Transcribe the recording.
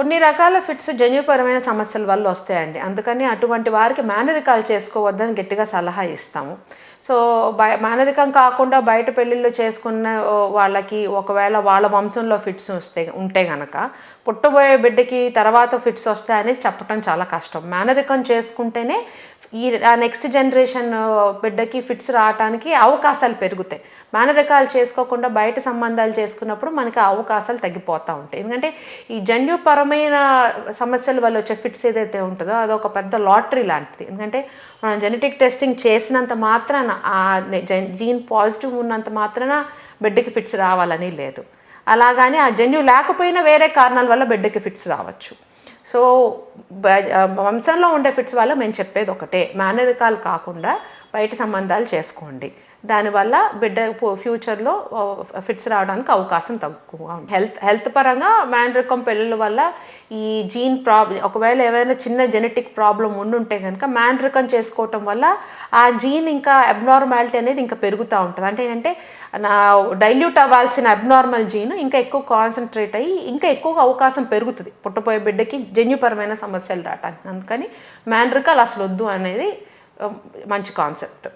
కొన్ని రకాల ఫిట్స్ జన్యుపరమైన సమస్యల వల్ల వస్తాయండి. అందుకని అటువంటి వారికి మేనరికాలు చేసుకోవద్దని గట్టిగా సలహా ఇస్తాము. సో బయ మేనరికం కాకుండా బయట పెళ్ళిళ్ళు చేసుకున్న వాళ్ళకి ఒకవేళ వాళ్ళ వంశంలో ఫిట్స్ వస్తే ఉంటే గనక పుట్టబోయే బిడ్డకి తర్వాత ఫిట్స్ వస్తాయని చెప్పడం చాలా కష్టం. మేనరికం చేసుకుంటేనే ఈ నెక్స్ట్ జనరేషన్ బిడ్డకి ఫిట్స్ రావడానికి అవకాశాలు పెరుగుతాయి. మేనరికాలు చేసుకోకుండా బయట సంబంధాలు చేసుకున్నప్పుడు మనకి అవకాశాలు తగ్గిపోతూ ఉంటాయి. ఎందుకంటే ఈ జన్యుపరం రకమైన సమస్యల వల్ల వచ్చే ఫిట్స్ ఏదైతే ఉంటుందో అదొక పెద్ద లాటరీ లాంటిది. ఎందుకంటే మనం జెనెటిక్ టెస్టింగ్ చేసినంత మాత్రాన ఆ జీన్ పాజిటివ్ ఉన్నంత మాత్రాన బిడ్డకి ఫిట్స్ రావాలని లేదు. అలాగని ఆ జన్యు లేకపోయినా వేరే కారణాల వల్ల బిడ్డకి ఫిట్స్ రావచ్చు. సో బ- వంశంలో ఉండే ఫిట్స్ వల్ల మేము చెప్పేది ఒకటే మేనరికాలు కాకుండా బయట సంబంధాలు చేసుకోండి. దానివల్ల బిడ్డ ఫ్యూచర్లో ఫిట్స్ రావడానికి అవకాశం తక్కువ. హెల్త్ హెల్త్ పరంగా మాండ్రికం పిల్లల వల్ల ఈ జీన్ ప్రాబ్లం ఒకవేళ ఏమైనా చిన్న జెనెటిక్ ప్రాబ్లం ఉండుంటే కనుక మాండ్రికం చేసుకోవటం వల్ల ఆ జీన్ ఇంకా అబ్నార్మాలిటీ అనేది ఇంకా పెరుగుతూ ఉంటుంది. అంటే ఏంటంటే నా డైల్యూట్ అవ్వాల్సిన అబ్నార్మల్ జీన్ ఇంకా ఎక్కువ కాన్సన్ట్రేట్ అయ్యి ఇంకా ఎక్కువగా అవకాశం పెరుగుతుంది. పుట్టపోయే బిడ్డకి జన్యుపరమైన సమస్యలు రావడానికి అందుకని మేనరికాలు అసలు వద్దు అనేది మంచి కాన్సెప్ట్.